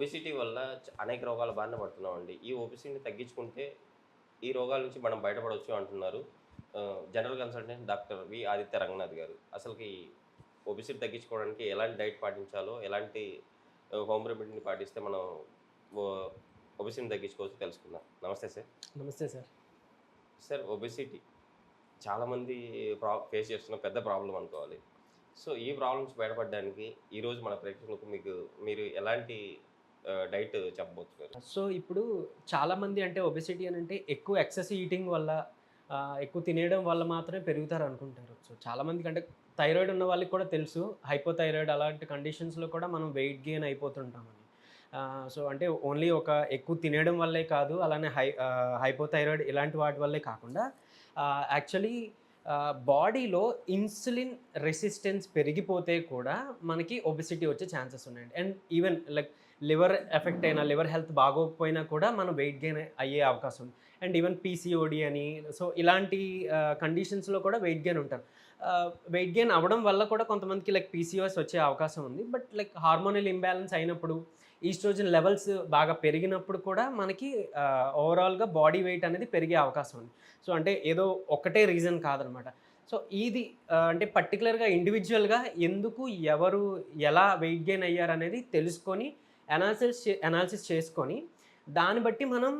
Obesity వల్ల అనేక రోగాల బారిన పడుతున్నామండి. ఈ ఒబిసిటీని తగ్గించుకుంటే ఈ రోగాల నుంచి మనం బయటపడవచ్చు అంటున్నారు. General consultant doctor V Aditya Ranganath garu. అసలుకి ఒబిసిటీ తగ్గించుకోవడానికి ఎలాంటి డైట్ పాటించాలో ఎలాంటి హోమ్ రెమెడీని పాటిస్తే మనం ఒబిసిటీని తగ్గించుకోవచ్చు తెలుసుకుందాం. నమస్తే సార్. నమస్తే సార్. సార్ ఒబెసిటీ చాలామంది ప్రా ఫేస్ చేస్తున్న పెద్ద ప్రాబ్లం అనుకోవాలి. సో ఈ ప్రాబ్లం నుంచి బయటపడడానికి ఈరోజు మన ప్రేక్షకులకు మీకు మీరు ఎలాంటి డైట్ చెప్పబోతున్నారు. సో ఇప్పుడు చాలామంది అంటే ఒబెసిటీ అని అంటే ఎక్కువ ఎక్సెస్ ఈటింగ్ వల్ల ఎక్కువ తినేయడం వల్ల మాత్రమే పెరుగుతారు అనుకుంటారు. సో చాలామందికి అంటే థైరాయిడ్ ఉన్న వాళ్ళకి కూడా తెలుసు. హైపోథైరాయిడ్ అలాంటి కండిషన్స్లో కూడా మనం వెయిట్ గెయిన్ అయిపోతుంటామని. సో అంటే ఓన్లీ ఒక ఎక్కువ తినేయడం వల్లే కాదు అలానే హై హైపోథైరాయిడ్ ఇలాంటి వాటి వల్లే కాకుండా యాక్చువల్లీ బాడీలో ఇన్సులిన్ రెసిస్టెన్స్ పెరిగిపోతే కూడా మనకి ఒబెసిటీ వచ్చే ఛాన్సెస్ ఉన్నాయండి. And even like liver effect అయినా లివర్ హెల్త్ బాగోకపోయినా కూడా మనం వెయిట్ గెయిన్ అయ్యే అవకాశం ఉంది. అండ్ ఈవెన్ పీసీఓడి అని సో ఇలాంటి కండిషన్స్లో కూడా వెయిట్ గెయిన్ ఉంటారు. వెయిట్ గెయిన్ అవ్వడం వల్ల కూడా కొంతమందికి లైక్ పీసీఓఎస్ వచ్చే అవకాశం ఉంది. బట్ లైక్ హార్మోనల్ ఇంబ్యాలెన్స్ అయినప్పుడు ఈస్ట్రోజన్ లెవెల్స్ బాగా పెరిగినప్పుడు కూడా మనకి ఓవరాల్గా బాడీ వెయిట్ అనేది పెరిగే అవకాశం ఉంది. సో అంటే ఏదో ఒకటే రీజన్ కాదనమాట. సో ఇది అంటే పర్టికులర్గా ఇండివిజువల్గా ఎందుకు ఎవరు ఎలా వెయిట్ గెయిన్ అయ్యారు అనేది తెలుసుకొని అనాలిసిస్ అనాలిసిస్ చేసుకొని దాన్ని బట్టి మనం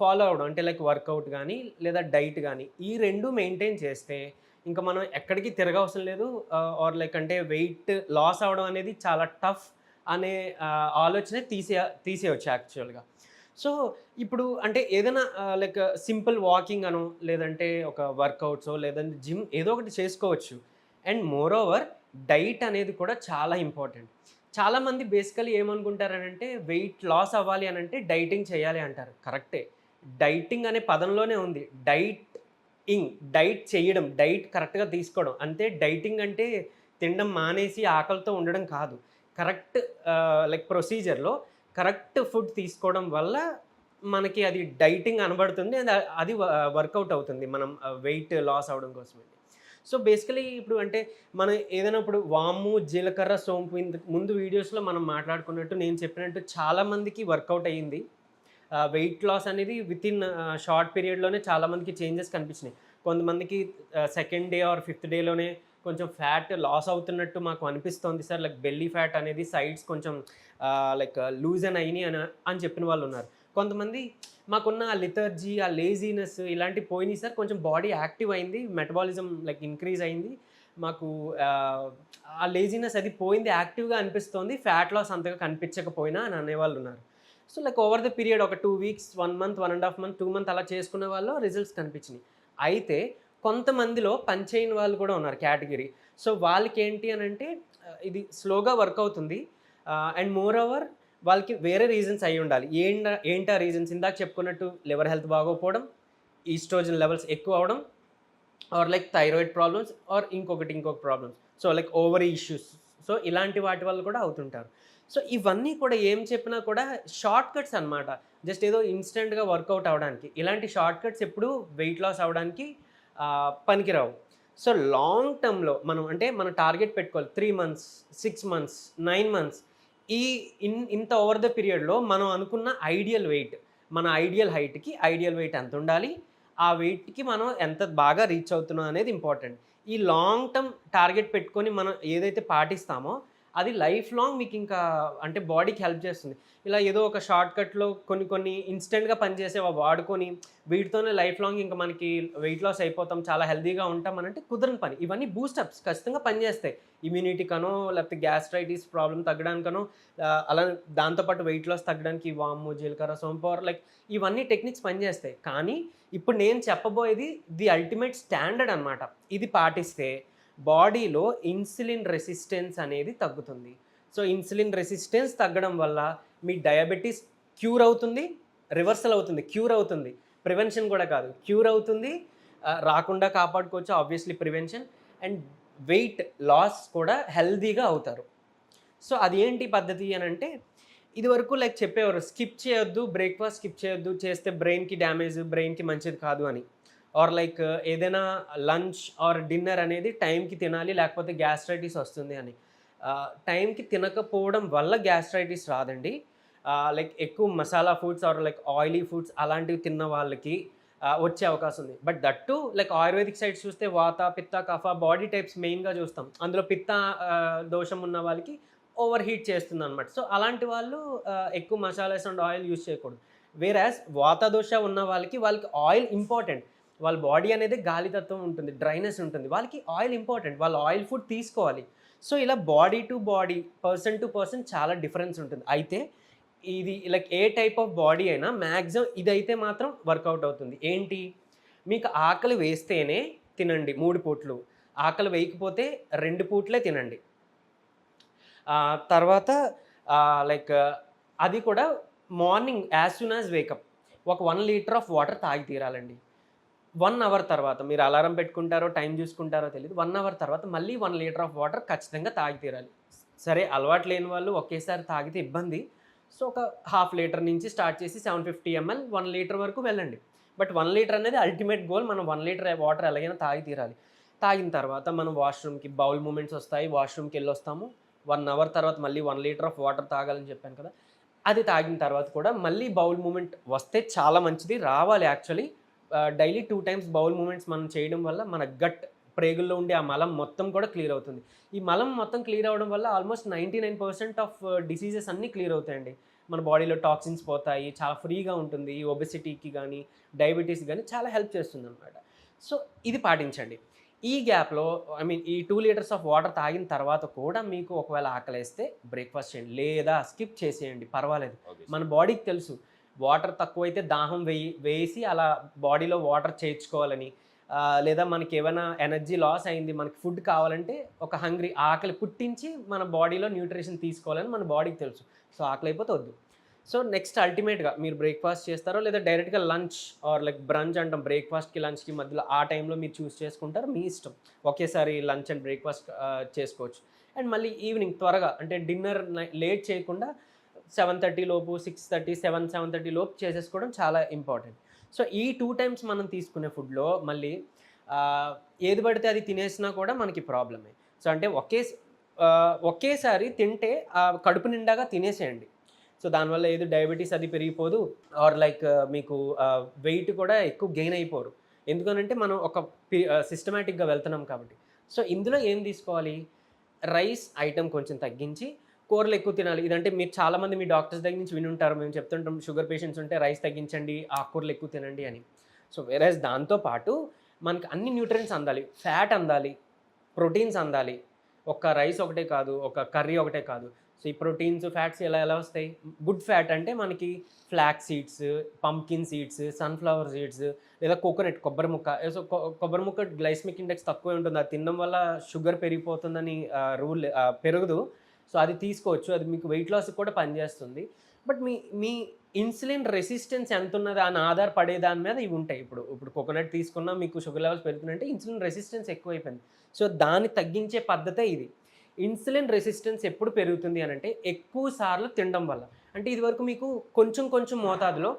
ఫాలో అవడం అంటే లైక్ వర్కౌట్ కానీ లేదా డైట్ కానీ ఈ రెండు మెయింటైన్ చేస్తే ఇంకా మనం ఎక్కడికి తిరగవసరం లేదు. ఆర్ లైక్ అంటే వెయిట్ లాస్ అవడం అనేది చాలా టఫ్ అనే ఆలోచన తీసే తీసేయచ్చు యాక్చువల్గా సో ఇప్పుడు అంటే ఏదైనా లైక్ సింపుల్ వాకింగ్ అనో లేదంటే ఒక వర్కౌట్స్ లేదంటే జిమ్ ఏదో ఒకటి చేసుకోవచ్చు. అండ్ మోర్ ఓవర్ డైట్ అనేది కూడా చాలా ఇంపార్టెంట్ చాలామంది బేసికలీ ఏమనుకుంటారనంటే వెయిట్ లాస్ అవ్వాలి అని అంటే డైటింగ్ చేయాలి అంటారు. కరెక్టే. డైటింగ్ అనే పదంలోనే ఉంది. డైట్ ఇంగ్ డైట్ చేయడం డైట్ కరెక్ట్గా తీసుకోవడం. అంతే డైటింగ్ అంటే తినడం మానేసి ఆకలితో ఉండడం కాదు. కరెక్ట్ లైక్ ప్రొసీజర్లో కరెక్ట్ ఫుడ్ తీసుకోవడం వల్ల మనకి అది డైటింగ్ అనబడుతుంది. అది అది వర్కౌట్ అవుతుంది. మనం వెయిట్ లాస్ అవడం కోసమే సో బేసికలీ ఇప్పుడు అంటే మనం ఏదైనా ఇప్పుడు వాము జీలకర్ర సోంపు ఇంత ముందు వీడియోస్లో మనం మాట్లాడుకున్నట్టు నేను చెప్పినట్టు చాలామందికి వర్కౌట్ అయ్యింది. వెయిట్ లాస్ అనేది విత్ ఇన్ షార్ట్ పీరియడ్లోనే చాలామందికి చేంజెస్ కనిపించినాయి. కొంతమందికి సెకండ్ డే ఆర్ ఫిఫ్త్ డేలోనే కొంచెం ఫ్యాట్ లాస్ అవుతున్నట్టు మాకు అనిపిస్తోంది సార్. లైక్ బెల్లీ ఫ్యాట్ అనేది సైడ్స్ కొంచెం లైక్ లూజ్ అని అయినాయి అని అని చెప్పిన వాళ్ళు ఉన్నారు. కొంతమంది మాకున్న ఆ లిథర్జీ ఆ లేజీనెస్ ఇలాంటి పోయినాయి సార్. కొంచెం బాడీ యాక్టివ్ అయింది. మెటబాలిజం లైక్ ఇంక్రీజ్ అయింది. మాకు ఆ, లేజీనెస్ అది పోయింది యాక్టివ్గా అనిపిస్తోంది. ఫ్యాట్ లాస్ అంతగా కనిపించకపోయినా అని అనేవాళ్ళు ఉన్నారు. So like over the period ఒక two weeks one month one and half month two month అలా చేసుకున్న వాళ్ళు రిజల్ట్స్ కనిపించినాయి. అయితే కొంతమందిలో పనిచేయని వాళ్ళు కూడా ఉన్నారు కేటగిరీ సో వాళ్ళకి ఏంటి అని అంటే ఇది స్లోగా వర్క్ అవుతుంది. అండ్ మోర్ ఓవర్ వాళ్ళకి వేరే రీజన్స్ అయి ఉండాలి. ఏంట ఏంటా రీజన్స్ ఇందాక చెప్పుకున్నట్టు లివర్ హెల్త్ బాగోకపోవడం ఈస్ట్రోజన్ లెవెల్స్ ఎక్కువ అవడం or like thyroid problems or ఇంకొకటి ఇంకొక problems so like ovary issues so ఇలాంటి వాటి వల్ల కూడా అవుతుంటారు. సో ఇవన్నీ కూడా ఏం చెప్పినా కూడా షార్ట్ కట్స్ అనమాట జస్ట్ ఏదో ఇన్స్టెంట్గా వర్కౌట్ అవడానికి. ఇలాంటి షార్ట్ కట్స్ ఎప్పుడు వెయిట్ లాస్ అవడానికి పనికిరావు. సో లాంగ్ టర్మ్లో మనం అంటే మనం టార్గెట్ పెట్టుకోవాలి. Three months six months nine months ఈ ఇన్ ఇంత ఓవర్ ద పీరియడ్లో మనం అనుకున్న ఐడియల్ వెయిట్ మన ఐడియల్ హైట్కి ఐడియల్ వెయిట్ ఎంత ఉండాలి? ఆ వెయిట్కి మనం ఎంత బాగా రీచ్ అవుతున్నాం అనేది ఇంపార్టెంట్ ఈ లాంగ్ టర్మ్ టార్గెట్ పెట్టుకొని మనం ఏదైతే పాటిస్తామో అది లైఫ్ లాంగ్ మీకు ఇంకా అంటే బాడీకి హెల్ప్ చేస్తుంది. ఇలా ఏదో ఒక షార్ట్ కట్లో కొన్ని కొన్ని ఇన్స్టెంట్గా పనిచేసే వాడుకొని వీటితోనే లైఫ్ లాంగ్ ఇంకా మనకి వెయిట్ లాస్ అయిపోతాం చాలా హెల్దీగా ఉంటాం అని అంటే కుదరని పని. ఇవన్నీ బూస్టప్స్ ఖచ్చితంగా పనిచేస్తాయి ఇమ్యూనిటీకనో లేకపోతే గ్యాస్ట్రైటిస్ ప్రాబ్లం తగ్గడానికనో ఆ, అలా దాంతోపాటు వెయిట్ లాస్ తగ్గడానికి వాము జీలకర్ర సోంపవర్ లైక్ ఇవన్నీ టెక్నిక్స్ పనిచేస్తాయి కానీ ఇప్పుడు నేను చెప్పబోయేది ది అల్టిమేట్ స్టాండర్డ్ అనమాట ఇది పాటిస్తే బాడీలో ఇన్సులిన్ రెసిస్టెన్స్ అనేది తగ్గుతుంది. సో ఇన్సులిన్ రెసిస్టెన్స్ తగ్గడం వల్ల మీ డయాబెటీస్ క్యూర్ అవుతుంది రివర్సల్ అవుతుంది క్యూర్ అవుతుంది. ప్రివెన్షన్ కూడా కాదు క్యూర్ అవుతుంది. రాకుండా కాపాడుకోవచ్చు obviously prevention. And weight loss కూడా హెల్దీగా అవుతారు. సో అది ఏంటి పద్ధతి అని అంటే ఇది వరకు లైక్ చెప్పేవారు స్కిప్ చేయొద్దు బ్రేక్ఫాస్ట్ స్కిప్ చేయొద్దు చేస్తే బ్రెయిన్కి డ్యామేజ్ బ్రెయిన్కి మంచిది కాదు అని. ఆర్ లైక్ uh, ఏదైనా లంచ్ ఆర్ డిన్నర్ అనేది టైంకి తినాలి లేకపోతే గ్యాస్ట్రైటిస్ వస్తుంది అని. Uh, టైంకి తినకపోవడం వల్ల గ్యాస్ట్రైటిస్ రాదండి. Uh, లైక్ ఎక్కువ masala foods or like oily foods అలాంటివి తిన్న వాళ్ళకి వచ్చే అవకాశం ఉంది. But that like Ayurvedic sides చూస్తే వాత పిత్త కఫ బాడీ టైప్స్ మెయిన్గా చూస్తాం. అందులో పిత్త దోషం ఉన్న వాళ్ళకి ఓవర్ హీట్ చేస్తుంది అనమాట సో అలాంటి వాళ్ళు ఎక్కువ మసాలాస్ అండ్ ఆయిల్ యూజ్ చేయకూడదు. వేరాస్ వాత దోష ఉన్న వాళ్ళకి వాళ్ళకి ఆయిల్ ఇంపార్టెంట్ వాళ్ళ బాడీ అనేది గాలితత్వం ఉంటుంది డ్రైనెస్ ఉంటుంది. వాళ్ళకి ఆయిల్ ఇంపార్టెంట్ వాళ్ళు ఆయిల్ ఫుడ్ తీసుకోవాలి. సో ఇలా body to body person to person చాలా డిఫరెన్స్ ఉంటుంది. అయితే ఇది like a type of body అయినా మ్యాక్సిమం ఇదైతే మాత్రం వర్కౌట్ అవుతుంది. ఏంటి? మీకు ఆకలి వేస్తేనే తినండి మూడు పూట్లు. ఆకలి వేయకపోతే రెండు పూట్లే తినండి. తర్వాత లైక్ అది కూడా morning as soon as wake up. ఒక వన్ లీటర్ ఆఫ్ వాటర్ తాగి తీరాలండి. వన్ అవర్ తర్వాత మీరు అలారం పెట్టుకుంటారో టైం చూసుకుంటారో తెలియదు వన్ అవర్ తర్వాత మళ్ళీ వన్ లీటర్ ఆఫ్ వాటర్ ఖచ్చితంగా తాగి తీరాలి సరే అలవాటు లేని వాళ్ళు ఒకేసారి తాగితే ఇబ్బంది. సో ఒక హాఫ్ లీటర్ నుంచి స్టార్ట్ చేసి seven fifty ml one litre వరకు వెళ్ళండి. బట్ వన్ లీటర్ అనేది అల్టిమేట్ గోల్. మనం వన్ లీటర్ వాటర్ ఎలాగైనా తాగి తీరాలి. తాగిన తర్వాత మనం వాష్రూమ్కి బౌల్ మూమెంట్స్ వస్తాయి. వాష్రూమ్కి వెళ్ళి వస్తాము వన్ అవర్ తర్వాత మళ్ళీ వన్ లీటర్ ఆఫ్ వాటర్ తాగాలని చెప్పాను కదా. అది తాగిన తర్వాత కూడా మళ్ళీ బౌల్ మూమెంట్ వస్తే చాలా మంచిది. రావాలి actually. Daily two times bowel movements మనం చేయడం వల్ల మన గట్ ప్రేగుల్లో ఉండే ఆ మలం మొత్తం కూడా క్లియర్ అవుతుంది. ఈ మలం మొత్తం క్లియర్ అవ్వడం వల్ల almost ninety nine percent of diseases అన్నీ క్లియర్ అవుతాయండి. మన బాడీలో టాక్సిన్స్ పోతాయి చాలా ఫ్రీగా ఉంటుంది. ఈ ఒబెసిటీకి కానీ డయాబెటీస్ కానీ చాలా హెల్ప్ చేస్తుంది అనమాట సో ఇది పాటించండి. ఈ గ్యాప్లో ఐ మీన్ ఈ టూ లీటర్స్ ఆఫ్ వాటర్ తాగిన తర్వాత కూడా మీకు ఒకవేళ ఆకలేస్తే బ్రేక్ఫాస్ట్ చేయండి. లేదా స్కిప్ చేసేయండి. పర్వాలేదు. మన బాడీకి తెలుసు. వాటర్ తక్కువైతే దాహం వేయి వేసి అలా బాడీలో వాటర్ చేర్చుకోవాలని. లేదా మనకి ఏమైనా ఎనర్జీ లాస్ అయింది మనకి ఫుడ్ కావాలంటే ఒక హంగ్రీ ఆకలి పుట్టించి మన బాడీలో న్యూట్రిషన్ తీసుకోవాలని మన బాడీకి తెలుసు. సో ఆకలి అయిపోతే వద్దు. సో నెక్స్ట్ అల్టిమేట్గా మీరు బ్రేక్ఫాస్ట్ చేస్తారో లేదా డైరెక్ట్గా లంచ్ ఆర్ లైక్ బ్రంచ్ అంటాం బ్రేక్ఫాస్ట్కి లంచ్కి మధ్యలో ఆ టైంలో మీరు చూస్ చేసుకుంటారు మీ ఇష్టం. ఒకేసారి లంచ్ అండ్ బ్రేక్ఫాస్ట్ చేసుకోవచ్చు. అండ్ మళ్ళీ ఈవినింగ్ త్వరగా అంటే డిన్నర్ లేట్ చేయకుండా సెవెన్ థర్టీ లోపు six thirty seven seven thirty లోపు చేసేసుకోవడం చాలా ఇంపార్టెంట్ సో ఈ టూ టైమ్స్ మనం తీసుకునే ఫుడ్లో మళ్ళీ ఏది పడితే అది తినేసినా కూడా మనకి ప్రాబ్లమే. సో అంటే ఒకే ఒకేసారి తింటే ఆ కడుపు నిండాగా తినేసేయండి. సో దానివల్ల ఏది డయాబెటీస్ అది పెరిగిపోదు ఆర్ లైక్ మీకు వెయిట్ కూడా ఎక్కువ గెయిన్ అయిపోరు. ఎందుకనంటే మనం ఒక సిస్టమేటిక్గా వెళ్తున్నాం కాబట్టి. సో ఇందులో ఏం తీసుకోవాలి? రైస్ ఐటెం కొంచెం తగ్గించి కూరలు ఎక్కువ తినాలి. ఇదంటే మీరు చాలామంది మీ డాక్టర్స్ దగ్గర నుంచి వినుంటారు. మేము చెప్తుంటాం షుగర్ పేషెంట్స్ ఉంటే రైస్ తగ్గించండి ఆకుకూరలు ఎక్కువ తినండి అని. సో వేరేస్ దాంతోపాటు మనకి అన్ని న్యూట్రియన్స్ అందాలి. ఫ్యాట్ అందాలి ప్రోటీన్స్ అందాలి. ఒక రైస్ ఒకటే కాదు ఒక కర్రీ ఒకటే కాదు. సో ఈ ప్రోటీన్స్ ఫ్యాట్స్ ఎలా ఎలా వస్తాయి? గుడ్ ఫ్యాట్ అంటే మనకి flax seeds pumpkin seeds sunflower seeds లేదా కోకోనట్ కొబ్బరి ముక్క. సో కొబ్బరి ముక్క గ్లైస్మిక్ ఇండెక్స్ తక్కువ ఉంటుంది. అది తినడం వల్ల షుగర్ పెరిగిపోతుందని రూల్ పెరగదు. సో అది తీసుకోవచ్చు. అది మీకు వెయిట్ లాస్ కూడా పనిచేస్తుంది. బట్ మీ మీ ఇన్సులిన్ రెసిస్టెన్స్ ఎంత ఉన్నది అని ఆధారపడే దాని మీద ఇవి ఉంటాయి. ఇప్పుడు ఇప్పుడు కోకోనట్ తీసుకున్నా మీకు షుగర్ లెవెల్స్ పెరుగుతున్నాయంటే ఇన్సులిన్ రెసిస్టెన్స్ ఎక్కువైపోయింది. సో దాన్ని తగ్గించే పద్ధతే ఇది. ఇన్సులిన్ రెసిస్టెన్స్ ఎప్పుడు పెరుగుతుంది అని అంటే ఎక్కువ సార్లు తినడం వల్ల. అంటే ఇది వరకు మీకు కొంచెం కొంచెం మోతాదులో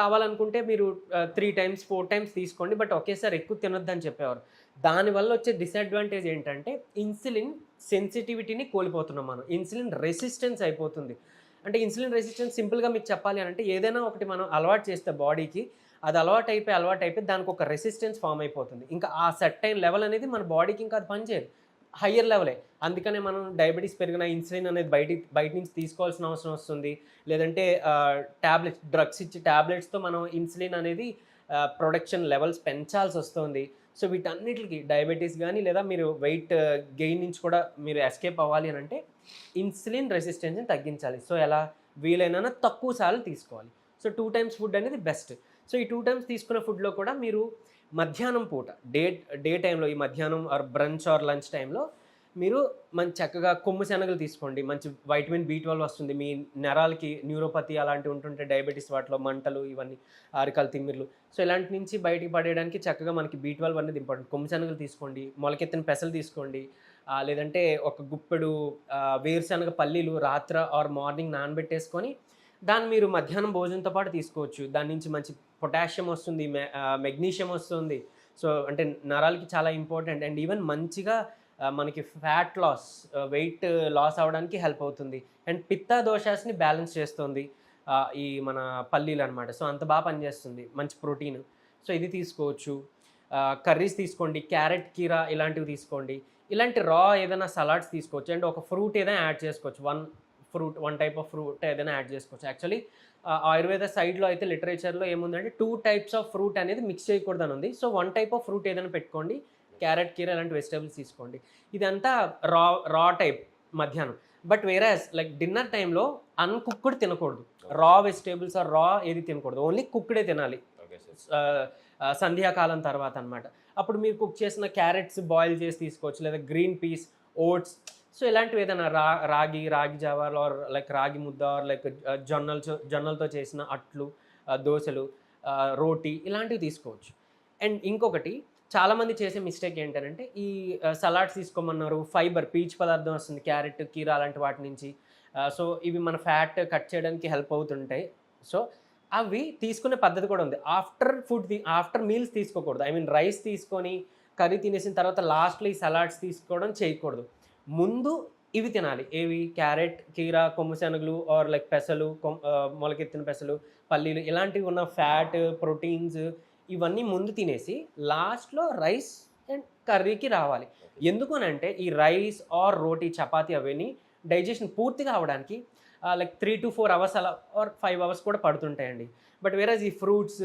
కావాలనుకుంటే మీరు త్రీ టైమ్స్ ఫోర్ టైమ్స్ తీసుకోండి బట్ ఒకేసారి ఎక్కువ తినొద్దని చెప్పేవారు. దానివల్ల వచ్చే డిసడ్వాంటేజ్ ఏంటంటే ఇన్సులిన్ సెన్సిటివిటీని కోల్పోతున్నాం మనం. ఇన్సులిన్ రెసిస్టెన్స్ అయిపోతుంది. అంటే ఇన్సులిన్ రెసిస్టెన్స్ సింపుల్గా మీకు చెప్పాలి అని అంటే ఏదైనా ఒకటి మనం అలవాటు చేస్తే బాడీకి అది అలవాటు అయిపోయి అలవాటు అయిపోయి దానికి ఒక రెసిస్టెన్స్ ఫామ్ అయిపోతుంది. ఇంకా ఆ సెట్ అయిన లెవెల్ అనేది మన బాడీకి ఇంకా అది పనిచేయదు. హయ్యర్ లెవెలే. అందుకనే మనం డయాబెటీస్ పెరిగిన ఇన్సులిన్ అనేది బయట బయట నుంచి తీసుకోవాల్సిన అవసరం వస్తుంది. లేదంటే ట్యాబ్లెట్స్ డ్రగ్స్ ఇచ్చి ట్యాబ్లెట్స్తో మనం ఇన్సులిన్ అనేది ప్రొడక్షన్ లెవెల్స్ పెంచాల్సి వస్తుంది. సో వీటన్నిటికి డయాబెటీస్ కానీ లేదా మీరు వెయిట్ గెయిన్ నుంచి కూడా మీరు ఎస్కేప్ అవ్వాలి అని అంటే ఇన్సులిన్ రెసిస్టెన్స్ని తగ్గించాలి. సో ఎలా? వీలైనా తక్కువ సార్లు తీసుకోవాలి. సో టూ టైమ్స్ ఫుడ్ అనేది బెస్ట్. సో ఈ టూ టైమ్స్ తీసుకున్న ఫుడ్లో కూడా మీరు మధ్యాహ్నం పూట డే డే టైంలో ఈ మధ్యాహ్నం ఆర్ బ్రంచ్ ఆర్ లంచ్ టైంలో మీరు మంచి చక్కగా కొమ్ము శనగలు తీసుకోండి. మంచి వైటమిన్ బి ట్వెల్వ్ వస్తుంది. మీ నరాలకి న్యూరోపతి అలాంటివి ఉంటుంటే డయాబెటీస్ వాటిలో మంటలు ఇవన్నీ ఆరికాలు తిమ్మిర్లు. సో ఇలాంటి నుంచి బయటికి పడేయడానికి చక్కగా మనకి బి ట్వెల్వ్ అనేది ఇంపార్టెంట్. కొమ్ము శనగలు తీసుకోండి. మొలకెత్తిన పెసలు తీసుకోండి. లేదంటే ఒక గుప్పెడు వేరుశనగ పల్లీలు రాత్ర ఆర్ మార్నింగ్ నానబెట్టేసుకొని దాన్ని మీరు మధ్యాహ్నం భోజనంతో పాటు తీసుకోవచ్చు. దాని నుంచి మంచి పొటాషియం వస్తుంది మె- మెగ్నీషియం వస్తుంది. సో అంటే నరాలకి చాలా ఇంపార్టెంట్. అండ్ ఈవెన్ మంచిగా మనకి ఫ్యాట్ లాస్ వెయిట్ లాస్ అవడానికి హెల్ప్ అవుతుంది. అండ్ పిత్త దోషాస్ని బ్యాలెన్స్ చేస్తుంది ఈ మన పల్లీలు అనమాట సో అంత బాగా పనిచేస్తుంది మంచి ప్రోటీన్. సో ఇది తీసుకోవచ్చు. కర్రీస్ తీసుకోండి క్యారెట్ కీరా ఇలాంటివి తీసుకోండి. ఇలాంటి రా ఏదైనా సలాడ్స్ తీసుకోవచ్చు. అండ్ ఒక ఫ్రూట్ ఏదైనా యాడ్ చేసుకోవచ్చు. One fruit one type of fruit ఏదైనా యాడ్ చేసుకోవచ్చు. యాక్చువల్లీ ఆయుర్వేద సైడ్లో అయితే లిటరేచర్లో ఏముందంటే టూ టైప్స్ ఆఫ్ ఫ్రూట్ అనేది మిక్స్ చేయకూడదని ఉంది so one type of fruit ఏదైనా పెట్టుకోండి. క్యారెట్ కీర ఇలాంటి వెజిటేబుల్స్ తీసుకోండి. ఇదంతా రా రా టైప్ మధ్యాహ్నం. బట్ వేరే లైక్ డిన్నర్ టైంలో అన్కుక్డ్ తినకూడదు. రా వెజిటేబుల్స్ ఆర్ రా ఏది తినకూడదు. ఓన్లీ కుక్డే తినాలి. సంధ్యాకాలం తర్వాత అన్నమాట. అప్పుడు మీరు కుక్ చేసిన క్యారెట్స్ బాయిల్ చేసి తీసుకోవచ్చు. లేదా గ్రీన్ పీస్ ఓట్స్ సో ఇలాంటివి ఏదైనా రా రాగి రాగి జావాలు ఆర్ లైక్ రాగి ముద్ద ఆర్ లైక్ uh, జొన్నలు జొన్నలతో చేసిన అట్లు uh, దోశలు uh, రోటీ ఇలాంటివి తీసుకోవచ్చు. అండ్ ఇంకొకటి చాలామంది చేసే మిస్టేక్ ఏంటంటే ఈ సలాడ్స్ తీసుకోమన్నారు ఫైబర్ పీచ్ పదార్థం వస్తుంది క్యారెట్ కీర అలాంటి వాటి నుంచి. సో ఇవి మన ఫ్యాట్ కట్ చేయడానికి హెల్ప్ అవుతుంటాయి. సో అవి తీసుకునే పద్ధతి కూడా ఉంది. ఆఫ్టర్ ఫుడ్ ఆఫ్టర్ మీల్స్ తీసుకోకూడదు. ఐ మీన్ రైస్ తీసుకొని కర్రీ తినేసిన తర్వాత లాస్ట్లో ఈ సలాడ్స్ తీసుకోవడం చేయకూడదు. ముందు ఇవి తినాలి. ఏవి? క్యారెట్ కీరా కొమ్ము శనగలు ఆర్ లైక్ పెసలు మొలకెత్తిన పెసలు పల్లీలు ఇలాంటివి ఉన్న ఫ్యాట్ ప్రోటీన్స్ ఇవన్నీ ముందు తినేసి లాస్ట్లో రైస్ అండ్ కర్రీకి రావాలి. ఎందుకు అని అంటే ఈ రైస్ ఆర్ రోటీ చపాతీ అవన్నీ డైజెషన్ పూర్తిగా అవడానికి like three to four hours అలా ఆర్ ఫైవ్ అవర్స్ కూడా పడుతుంటాయండి. బట్ వేరే ఈ ఫ్రూట్స్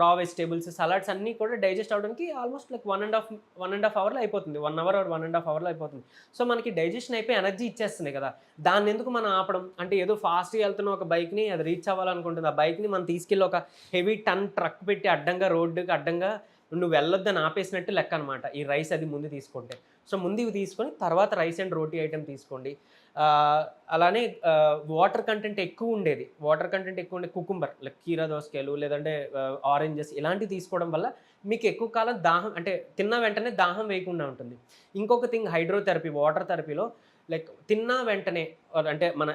రా వెజిటేబుల్స్ సలాడ్స్ అన్నీ కూడా డైజెస్ట్ అవడానికి almost like one and half one and half అవర్లో అయిపోతుంది. One hour or one and half అవర్లో అయిపోతుంది. సో మనకి డైజెషన్ అయిపోయి ఎనర్జీ ఇచ్చేస్తుంది కదా. దాన్ని ఎందుకు మనం ఆపడం? అంటే ఏదో ఫాస్ట్గా వెళ్తున్న ఒక బైక్ని అది రీచ్ అవ్వాలనుకుంటుంది. ఆ బైక్ని మనం తీసుకెళ్ళి ఒక హెవీ టన్ ట్రక్ పెట్టి అడ్డంగా రోడ్డుకి అడ్డంగా నువ్వు వెళ్ళొద్దని ఆపేసినట్టు లెక్క అనమాట ఈ రైస్ అది ముందు తీసుకుంటే. సో ముందు ఇవి తీసుకొని తర్వాత రైస్ అండ్ రోటీ ఐటెం తీసుకోండి. అలానే వాటర్ కంటెంట్ ఎక్కువ ఉండేది. వాటర్ కంటెంట్ ఎక్కువ ఉండే కుకుంబర్ లైక్ కీరా దోసకాయలు లేదంటే ఆరెంజెస్ ఇలాంటివి తీసుకోవడం వల్ల మీకు ఎక్కువ కాలం దాహం అంటే తిన్న వెంటనే దాహం వేయకుండా ఉంటుంది. ఇంకొక థింగ్ హైడ్రోథెరపీ వాటర్ థెరపీలో లైక్ తిన్నా వెంటనే అంటే మన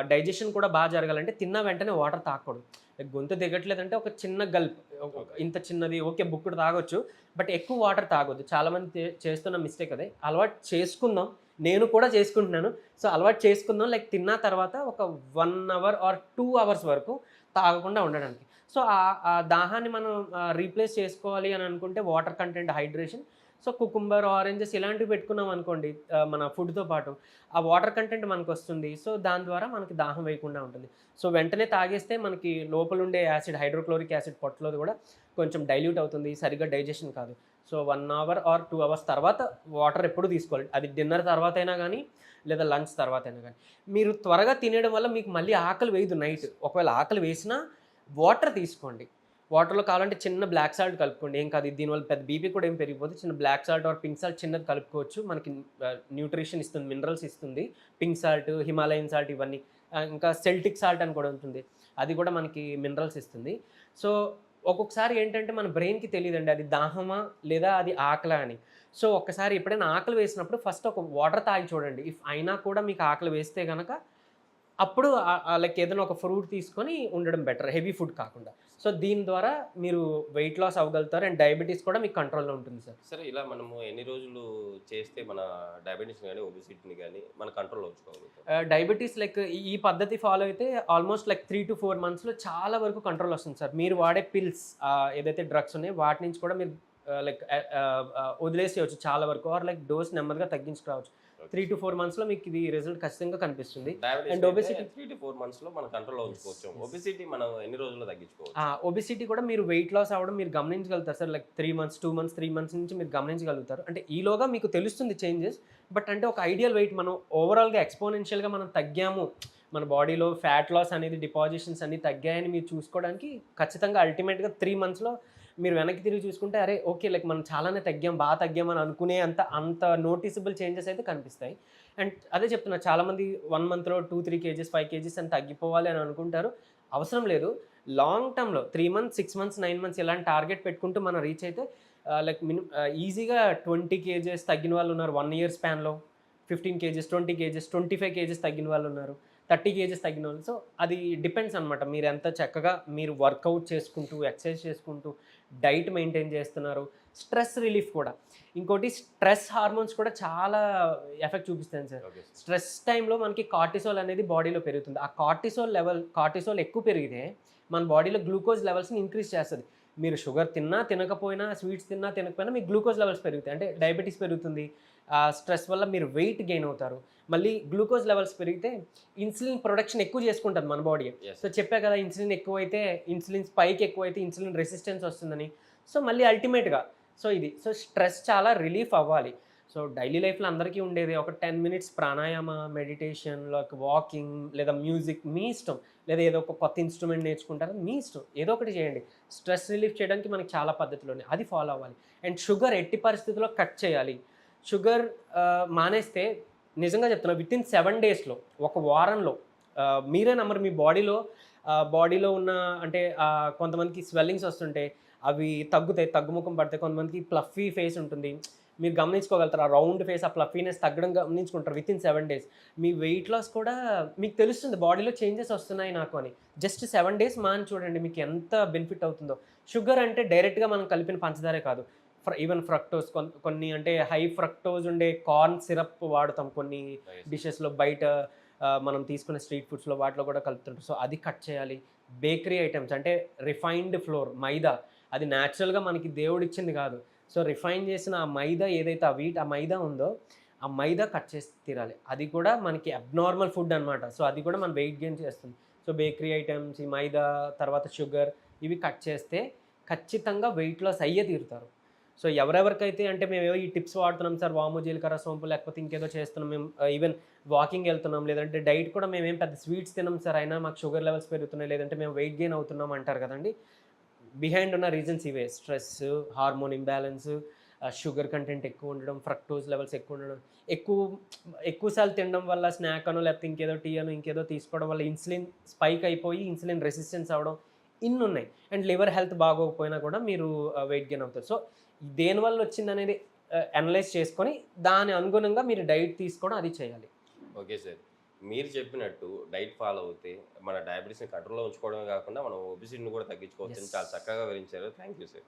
డైజెషన్ కూడా బాగా జరగాలంటే తిన్న వెంటనే వాటర్ తాగకూడదు. లైక్ గొంతు దిగట్లేదంటే ఒక చిన్న గల్ప్ ఇంత చిన్నది ఓకే బుక్కుడు తాగొచ్చు బట్ ఎక్కువ వాటర్ తాగొద్దు. చాలామంది చేస్తున్న మిస్టేక్ అదే. అలవాటు చేసుకుందాం. నేను కూడా చేసుకుంటున్నాను. సో అలవాటు చేసుకుందాం. లైక్ తిన్న తర్వాత ఒక one hour or two hours వరకు తాగకుండా ఉండడానికి. సో ఆ- ఆ దాహాన్ని మనం రీప్లేస్ చేసుకోవాలి అని అనుకుంటే water content hydration so cucumber oranges ఇలాంటివి పెట్టుకున్నాం అనుకోండి మన ఫుడ్తో పాటు. ఆ వాటర్ కంటెంట్ మనకు వస్తుంది సో దాని ద్వారా మనకి దాహం వేయకుండా ఉంటుంది. సో వెంటనే తాగేస్తే మనకి లోపల ఉండే యాసిడ్ హైడ్రోక్లోరిక్ యాసిడ్ పొట్టలో కూడా కొంచెం డైల్యూట్ అవుతుంది. సరిగ్గా డైజెషన్ కాదు. So one hour or two hours తర్వాత వాటర్ ఎప్పుడు తీసుకోవాలి? అది డిన్నర్ తర్వాత అయినా కానీ లేదా లంచ్ తర్వాత అయినా కానీ మీరు త్వరగా తినేయడం వల్ల మీకు మళ్ళీ ఆకలి వేయదు నైట్. ఒకవేళ ఆకలి వేసినా వాటర్ తీసుకోండి. వాటర్లో కావాలంటే చిన్న బ్లాక్ సాల్ట్ కలుపుకోండి. ఏం కాదు దీనివల్ల పెద్ద బీపీ కూడా ఏం పెరిగిపోదు. చిన్న black salt or pink salt చిన్నది కలుపుకోవచ్చు. మనకి న్యూట్రిషన్ ఇస్తుంది మినరల్స్ ఇస్తుంది. పింక్ సాల్ట్ హిమాలయన్ సాల్ట్ ఇవన్నీ. ఇంకా సెల్టిక్ సాల్ట్ అని కూడా ఉంటుంది. అది కూడా మనకి మినరల్స్ ఇస్తుంది. సో ఒక్కొక్కసారి ఏంటంటే మన బ్రెయిన్కి తెలియదండి అది దాహమా లేదా అది ఆకలా అని. సో ఒక్కసారి ఎప్పుడైనా ఆకలి వేసినప్పుడు ఫస్ట్ ఒక వాటర్ తాగి చూడండి. ఇఫ్ అయినా కూడా మీకు ఆకలి వేస్తే కనుక అప్పుడు లైక్ ఏదైనా ఒక ఫ్రూట్ తీసుకొని ఉండడం బెటర్ హెవీ ఫుడ్ కాకుండా. సో దీని ద్వారా మీరు వెయిట్ లాస్ అవ్వగలుగుతారు అండ్ డయాబెటీస్ కూడా మీకు కంట్రోల్లో ఉంటుంది సార్ సరే ఇలా మనము ఎన్ని రోజులు చేస్తే మన డయాబెటీస్ కానీ ఒబిసిటీని కానీ మన కంట్రోల్ ఉంచుకోగలుగుతాం? డయాబెటీస్ లైక్ ఈ పద్ధతి ఫాలో అయితే almost like three to four మంత్స్లో చాలా వరకు కంట్రోల్ వస్తుంది సార్ మీరు వాడే పిల్స్ ఏదైతే డ్రగ్స్ ఉన్నాయో వాటి నుంచి కూడా మీరు లైక్ వదిలేసేయచ్చు చాలా వరకు ఆర్ లైక్ డోస్ నెమ్మదిగా తగ్గించుకోవచ్చు త్రీ టు ఫోర్ మంత్స్లో మీకు ఇది రిజల్ట్ ఖచ్చితంగా కనిపిస్తుంది. And obesity- three to four మంత్స్లో మన కంట్రోల్ ఉంచుకోవచ్చు. ఒబిసిటీ మనం ఎన్ని రోజుల్లో తగ్గించుకోవచ్చు? ఒబిసిటీ కూడా మీరు వెయిట్ లాస్ అవ్వడం మీరు గమనించగలుగుతారు sir. Like three months two months three months నుంచి మీరు గమనించగలుగుతారు. అంటే ఈలోగా మీకు తెలుస్తుంది చేంజెస్ బట్ అంటే ఒక ఐడియల్ వెయిట్ మనం ఓవరాల్గా ఎక్స్పోనెన్షియల్గా మనం తగ్గాము. మన బాడీలో ఫ్యాట్ లాస్ అనేది డిపాజిషన్స్ అన్ని తగ్గాయని మీరు చూసుకోవడానికి ఖచ్చితంగా అల్టిమేట్గా త్రీ మంత్స్లో మీరు వెనక్కి తిరిగి చూసుకుంటే అరే ఓకే లైక్ మనం చాలానే తగ్గాం బాగా తగ్గామని అనుకునే అంత అంత నోటీసబుల్ చేంజెస్ అయితే కనిపిస్తాయి. అండ్ అదే చెప్తున్నా చాలామంది వన్ మంత్లో two three kgs five kgs అని తగ్గిపోవాలి అని అనుకుంటారు. అవసరం లేదు. లాంగ్ టర్మ్లో three months six months nine months ఇలాంటి టార్గెట్ పెట్టుకుంటూ మనం రీచ్ అయితే లైక్ మినిమం ఈజీగా ట్వంటీ కేజెస్ తగ్గిన వాళ్ళు ఉన్నారు one year స్పాన్లో. Fifteen kgs twenty kgs twenty five kgs తగ్గిన వాళ్ళు ఉన్నారు. థర్టీ కేజెస్ తగ్గిన వాళ్ళు. సో అది డిపెండ్స్ అనమాట మీరు ఎంత చక్కగా మీరు వర్కౌట్ చేసుకుంటూ ఎక్సర్సైజ్ చేసుకుంటూ డైట్ మెయింటైన్ చేస్తున్నారు. స్ట్రెస్ రిలీఫ్ కూడా. ఇంకోటి స్ట్రెస్ హార్మోన్స్ కూడా చాలా ఎఫెక్ట్ చూపిస్తాయి సార్. స్ట్రెస్ టైంలో మనకి కార్టిసోల్ అనేది బాడీలో పెరుగుతుంది. ఆ కార్టిసోల్ లెవెల్ కార్టిసోల్ ఎక్కువ పెరిగితే మన బాడీలో గ్లూకోజ్ లెవెల్స్ని ఇంక్రీజ్ చేస్తుంది. మీరు షుగర్ తిన్నా తినకపోయినా స్వీట్స్ తిన్నా తినకపోయినా మీ గ్లూకోజ్ లెవెల్స్ పెరుగుతాయి. అంటే డయాబెటీస్ పెరుగుతుంది. స్ట్రెస్ వల్ల మీరు వెయిట్ గెయిన్ అవుతారు. మళ్ళీ గ్లూకోజ్ లెవెల్స్ పెరిగితే ఇన్సులిన్ ప్రొడక్షన్ ఎక్కువ చేసుకుంటుంది మన బాడీ సో చెప్పా కదా ఇన్సులిన్ ఎక్కువైతే ఇన్సులిన్ స్పైక్ ఎక్కువైతే ఇన్సులిన్ రెసిస్టెన్స్ వస్తుందని. సో మళ్ళీ అల్టిమేట్గా సో ఇది. సో స్ట్రెస్ చాలా రిలీఫ్ అవ్వాలి. సో డైలీ లైఫ్లో అందరికీ ఉండేది ఒక ten minutes pranayama meditation like walking లేదా మ్యూజిక్ మీ ఇష్టం. లేదా ఏదో ఒక కొత్త ఇన్స్ట్రుమెంట్ నేర్చుకుంటారు మీ ఇష్టం. ఏదో ఒకటి చేయండి. స్ట్రెస్ రిలీఫ్ చేయడానికి మనకి చాలా పద్ధతులు ఉన్నాయి. అది ఫాలో అవ్వాలి. అండ్ షుగర్ ఎట్టి పరిస్థితుల్లో కట్ చేయాలి. షుగర్ మానేస్తే నిజంగా చెప్తున్నా విత్ ఇన్ సెవెన్ డేస్లో ఒక వారంలో మీరే నమ్మరు మీ బాడీలో బాడీలో ఉన్న అంటే కొంతమందికి స్వెల్లింగ్స్ వస్తుంటే అవి తగ్గుతాయి తగ్గుముఖం పడతాయి కొంతమందికి ప్లఫీ ఫేస్ ఉంటుంది. మీరు గమనించుకోగలుగుతారు ఆ రౌండ్ ఫేస్ ఆ ప్లఫీనెస్ తగ్గడం గమనించుకుంటారు విత్ ఇన్ సెవెన్ డేస్ మీ వెయిట్ లాస్ కూడా మీకు తెలుస్తుంది బాడీలో చేంజెస్ వస్తున్నాయి నాకు అని. జస్ట్ సెవెన్ డేస్ మాని చూడండి మీకు ఎంత బెనిఫిట్ అవుతుందో. షుగర్ అంటే డైరెక్ట్గా మనం కలిపిన పంచదారే కాదు. ఈవెన్ ఫ్రక్టోస్ కొన్ని అంటే హై ఫ్రక్టోజ్ ఉండే కార్న్ సిరప్ వాడతాం. కొన్ని డిషెస్లో బయట మనం తీసుకునే స్ట్రీట్ ఫుడ్స్లో వాటిలో కూడా కలుపుతుంటారు. సో అది కట్ చేయాలి. బేకరీ ఐటమ్స్ అంటే రిఫైన్డ్ ఫ్లోర్ మైదా. అది న్యాచురల్గా మనకి దేవుడు ఇచ్చింది కాదు. సో రిఫైన్ చేసిన ఆ మైదా ఏదైతే ఆ వీట్ ఆ మైదా ఉందో ఆ మైదా కట్ చేసి తీరాలి. అది కూడా మనకి అబ్నార్మల్ ఫుడ్ అనమాట సో అది కూడా మన వెయిట్ గెయిన్ చేస్తుంది. సో బేకరీ ఐటమ్స్ ఈ మైదా తర్వాత షుగర్ ఇవి కట్ చేస్తే ఖచ్చితంగా వెయిట్ లాస్ అయ్యే తీరుతారు. సో ఎవరెవరికైతే అంటే మేము ఏవో ఈ టిప్స్ వాడుతున్నాం సార్ వాము జీలకర్ర సోంపు లేకపోతే ఇంకేదో చేస్తున్నాం మేము ఈవెన్ వాకింగ్ వెళ్తున్నాం లేదంటే డైట్ కూడా మేమేం పెద్ద స్వీట్స్ తినాం సార్ అయినా మాకు షుగర్ లెవెల్స్ పెరుగుతున్నాయి లేదంటే మేము వెయిట్ గెయిన్ అవుతున్నాం అంటారు కదండి. బిహైండ్ ఉన్న రీజన్స్ ఇవే stress hormone imbalance sugar content ఎక్కువ ఉండడం ఫ్రక్టోజ్ లెవెల్స్ ఎక్కువ ఉండడం ఎక్కువ ఎక్కువసార్లు తినడం వల్ల స్నాక్ అనో లేకపోతే ఇంకేదో టీ అనో ఇంకేదో తీసుకోవడం వల్ల ఇన్సులిన్ స్పైక్ అయిపోయి ఇన్సులిన్ రెసిస్టెన్స్ అవడం ఇన్ని ఉన్నాయి అండ్ లివర్ హెల్త్ బాగోకపోయినా కూడా మీరు వెయిట్ గెయిన్ అవుతారు. సో దేనివల్ల వచ్చింది అనేది అనలైజ్ చేసుకొని దాని అనుగుణంగా మీరు డైట్ తీసుకోవడం అది చేయాలి. Okay sir. మీరు చెప్పినట్టు డైట్ ఫాలో అవుతే మన డయాబెటీస్ని కంట్రోల్లో ఉంచుకోవడమే కాకుండా మనం ఒబిసిటీని కూడా తగ్గించుకోవచ్చు. చాలా చక్కగా వివరించారు. Thank you sir